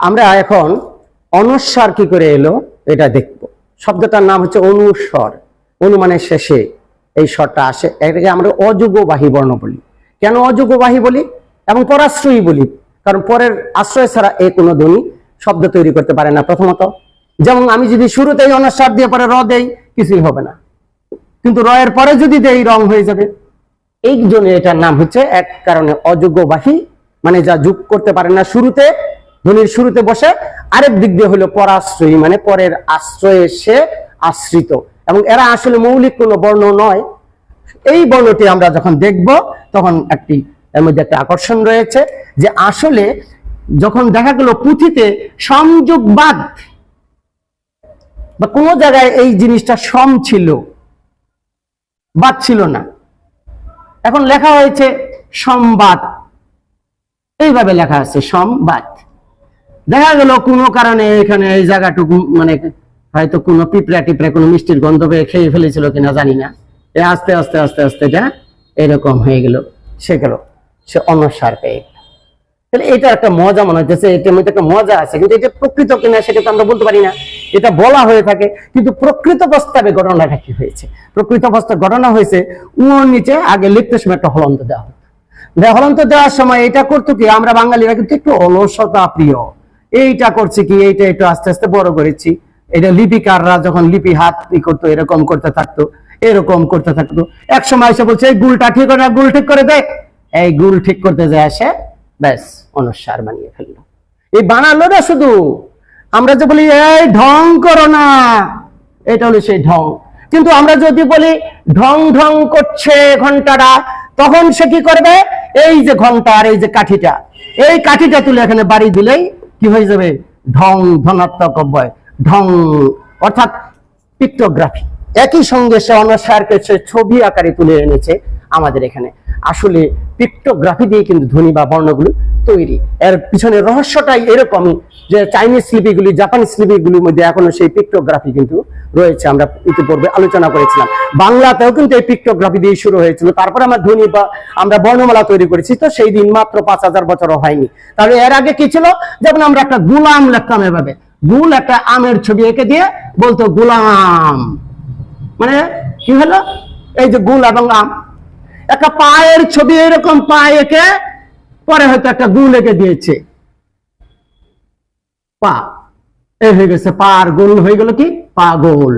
আমরা এখন অনুস্বার কি করে এলো এটা দেখব। শব্দটার নাম হচ্ছে অনুস্বর। অনুমানের শেষে এই স্বরটা আসে। এটাকে আমরা অযোগ্যবাহী বর্ণ বলি। কেন অযোগ্যবাহী বলি? এবং পরাশ্রয়ী বলি। কারণ পরের আশ্রয় ছাড়া এ কোনো ধ্বনি, শব্দ তৈরি করতে পারে না প্রথমত। যেমন আমি যদি শুরুতেই অনুস্বার দিয়ে পরে র দেই, কিছুই হবে না। কিন্তু র এর পরে যদি দেই, রং হয়ে যাবে। এই জন্য এটার নাম হচ্ছে এক কারণে অযোগ্যবাহী মানে যা যোগ করতে পারে না শুরুতে ধ্বনির শুরুতে বসে, আরেক দিক দিয়ে হলো পরাশ্রয়ী মানে পরের আশ্রয়ে সে আশ্রিত। এবং এরা আসলে মৌলিক কোনো বর্ণ নয়। এই বর্ণটি আমরা যখন দেখব, তখন একটি, এর মধ্যে একটা আকর্ষণ রয়েছে যে আসলে যখন দেখা গেল পুঁথিতে সংযোগবাদ, বা কোনো জায়গায় এই জিনিসটা সম ছিল, বাদ ছিল না। এখন লেখা হয়েছে সংবাদ এইভাবে লেখা আছে সংবাদ দেখা গেল কোনো কারণে এখানে এই জায়গাটুকু মানে হয়তো কোনো পিঁপড়া টিপড়া, কোনো মিষ্টির গন্ধ পেয়ে খেয়ে ফেলেছিল কিনা জানি না। এ আস্তে আস্তে আস্তে আস্তে এটা এরকম হয়ে গেল। সে গেল, সে অনসার পেয়ে গেল। তাহলে এটা একটা মজা মনে হচ্ছে এটার মধ্যে একটা মজা আছে, কিন্তু এটা প্রকৃত কিনা সেটা তো আমরা বলতে পারি না। এটা বলা হয়ে থাকে, কিন্তু প্রকৃত প্রস্তাবে ঘটনাটা কি হয়েছে? প্রকৃত প্রস্তাব ঘটনা হয়েছে উঁর নিচে আগে লিখতে সময় একটা হলন্ত দেওয়া হলন্ত দেওয়ার সময় এটা করতো কি, আমরা বাঙালিরা কিন্তু একটু অলসতা প্রিয়। এইটা করছি কি, এইটা একটু আস্তে আস্তে বড় করেছি। এটা লিপিকাররা যখন লিপি হাত ই করতো, এরকম করতে থাকতো, এরকম করতে থাকতো। এক সময় এসে বলছে, এই গুলটা ঠিক করে গুল ঠিক করে দে। এই গুল ঠিক করতে যায় আসে ব্যাস অনুসার বানিয়ে ফেলল। এই বানালো না শুধু, আমরা যে বলি, এই ঢং করো না। এটা হলো সেই ঢং। কিন্তু আমরা যদি বলি, ঢং ঢং করছে ঘন্টাটা তখন সে কি করবে? এই যে ঘণ্টা আর এই যে কাঠিটা। এই কাঠিটা তুলে এখানে বাড়ি দিলেই কি হয়ে যাবে? ঢং, ধনাত্মক অব্যয়, ঢং। অর্থাৎ পিক্টোগ্রাফি একই সঙ্গে সে অনসারকে সে ছবি আকারে তুলে এনেছে আমাদের এখানে। আসলে পিক্টোগ্রাফি দিয়ে কিন্তু ধ্বনি বা বর্ণগুলো তৈরি। এর পিছনে রহস্যটাই এরকমই। যে চাইনিজ লিপিগুলি জাপানিজ লিপিগুলির মধ্যে এখনও সেই পিক্টোগ্রাফি কিন্তু রয়েছে, আমরা ইতিপূর্বে আলোচনা করেছিলাম। বাংলাতেও কিন্তু এই পিক্টোগ্রাফি দিয়ে শুরু হয়েছিল। তারপরে আমরা ধ্বনি বা আমরা বর্ণমালা তৈরি করেছি, তো সেই দিন মাত্র পাঁচ হাজার বছরও হয়নি। তাহলে এর আগে কি ছিল? যেমন আমরা একটা গুলাম লিখতাম এভাবে। গুল একটা আমের ছবি এঁকে দিয়ে বলতো গুলাম। মানে কি হলো? এই যে গুল এবং আম। একটা পায়ের ছবি এরকম পা এঁকে পরে হয়তো একটা গুল এঁকে দিয়েছে। পা। এই হয়ে গেছে হয়ে গেল কি? পাগল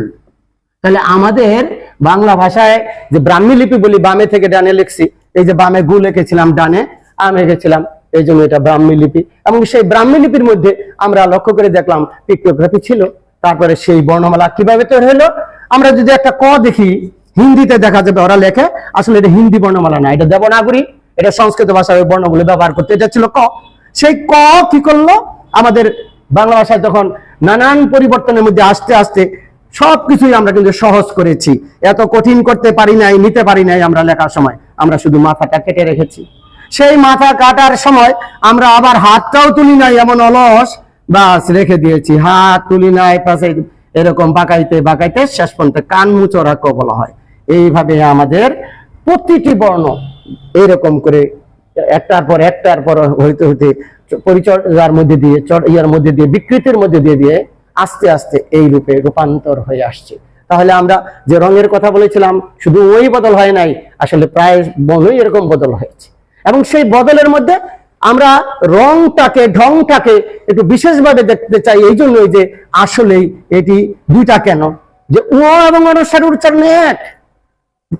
তাহলে আমাদের বাংলা ভাষায় যে ব্রাহ্মী লিপি বলি, বামে থেকে ডানে লিখছি, এই যে বামে গুল লিখেছিলাম ডানে, আম এঁকেছিলাম এই জন্য এটা ব্রাহ্মী লিপি। এবং সেই ব্রাহ্মী লিপির মধ্যে আমরা লক্ষ্য করে দেখলাম, পিক্টোগ্রাফি ছিল, তারপরে সেই বর্ণমালা কীভাবে তৈরি হলো? আমরা যদি একটা ক দেখি, হিন্দিতে দেখা যাবে ওরা লেখে, আসলে এটা হিন্দি বর্ণমালা না, এটা দেবনাগরী, এটা সংস্কৃত ভাষায় বর্ণগুলো ব্যবহার করতে। এটা ছিল ক। সেই ক কি করল? আমাদের বাংলা ভাষায় যখন নানান পরিবর্তনের মধ্যে আস্তে আস্তে সবকিছুই আমরা কিন্তু সহজ করেছি। এত কঠিন করতে পারি নাই, নিতে পারি নাই আমরা লেখার সময়। আমরা শুধু মাথাটা কেটে রেখেছি। সেই মাথা কাটার সময় আমরা আবার হাতটাও তুলি নাই, এমন অলস। বাস, রেখে দিয়েছি। হাত তুলি নাই পাশে এরকম বাঁকাইতে বাঁকাইতে শেষ পর্যন্ত কান মুচড়াকে বলা হয়। এইভাবে আমাদের প্রতিটি বর্ণ এরকম করে একটার পর একটার পর হইতে হইতে পরিচর্যার মধ্যে দিয়ে ইয়ার মধ্যে দিয়ে, বিকৃতির মধ্যে দিয়ে দিয়ে আস্তে আস্তে এই রূপে রূপান্তর হয়ে আসছে। তাহলে আমরা যে রঙের কথা বলেছিলাম, শুধু ওই বদল হয় নাই, আসলে প্রায় বলই এরকম বদল হয়েছে। এবং সেই বদলের মধ্যে আমরা রংটাকে, ঢংটাকে একটু বিশেষভাবে দেখতে চাই, এই জন্যই যে আসলেই এটি দুইটা কেন? যে ও এবং অনুসার উচ্চারণ এক।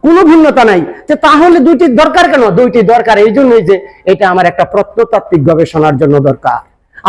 কোনো ভিন্নতা নাই। যে তাহলে দুইটি দরকার কেন? দুইটি দরকার, এই জন্যই যে এটা আমার একটা প্রত্নতাত্ত্বিক গবেষণার জন্য দরকার।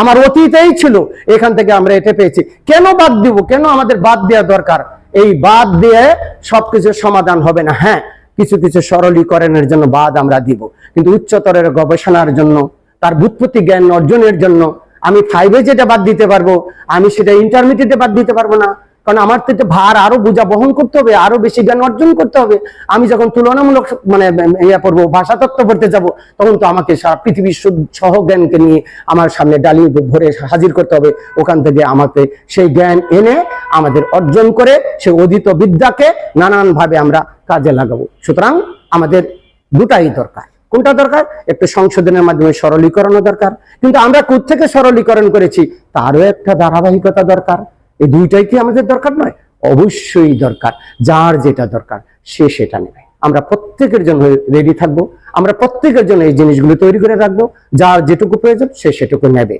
আমার অতীতেই ছিল, এখান থেকে আমরা এটা পেয়েছি। কেন বাদ দিব? কেন আমাদের বাদ দেওয়া দরকার? এই বাদ দিয়ে সবকিছুর সমাধান হবে না। হ্যাঁ কিছু কিছু সরলীকরণের জন্য বাদ আমরা দিব। কিন্তু উচ্চতরের গবেষণার জন্য, তার বুৎপত্তি জ্ঞান অর্জনের জন্য আমি ফাইভে যেটা বাদ দিতে পারব, আমি সেটা ইন্টারমিডিয়েটে বাদ দিতে পারব না। কারণ আমার তো ভার আরও বোঝা, বহন করতে হবে, আরও বেশি জ্ঞান অর্জন করতে হবে। আমি যখন তুলনামূলক মানে ইয়া পড়ব ভাষা তত্ত্ব পড়তে যাব, তখন তো আমাকে সারা পৃথিবীর সহ জ্ঞানকে নিয়ে আমার সামনে ডালি ভরে হাজির করতে হবে। ওখান থেকে আমাকে সেই জ্ঞান এনে আমাদের অর্জন করে সেই অধীত বিদ্যাকে নানান ভাবে আমরা কাজে লাগাবো। সুতরাং আমাদের দুটাই দরকার। কোনটা দরকার? একটু সংশোধনের মাধ্যমে সরলীকরণও দরকার। কিন্তু আমরা থেকে সরলীকরণ করেছি? তারও একটা ধারাবাহিকতা দরকার। এই দুইটাই কি আমাদের দরকার নয়? অবশ্যই দরকার। যার যেটা দরকার, সে সেটা নেবে। আমরা প্রত্যেকের জন্য রেডি থাকব। আমরা প্রত্যেকের জন্য এই জিনিসগুলো তৈরি করে রাখব। যার যেটুকু প্রয়োজন, সে সেটুকু নেবে।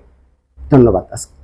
ধন্যবাদ আজকে।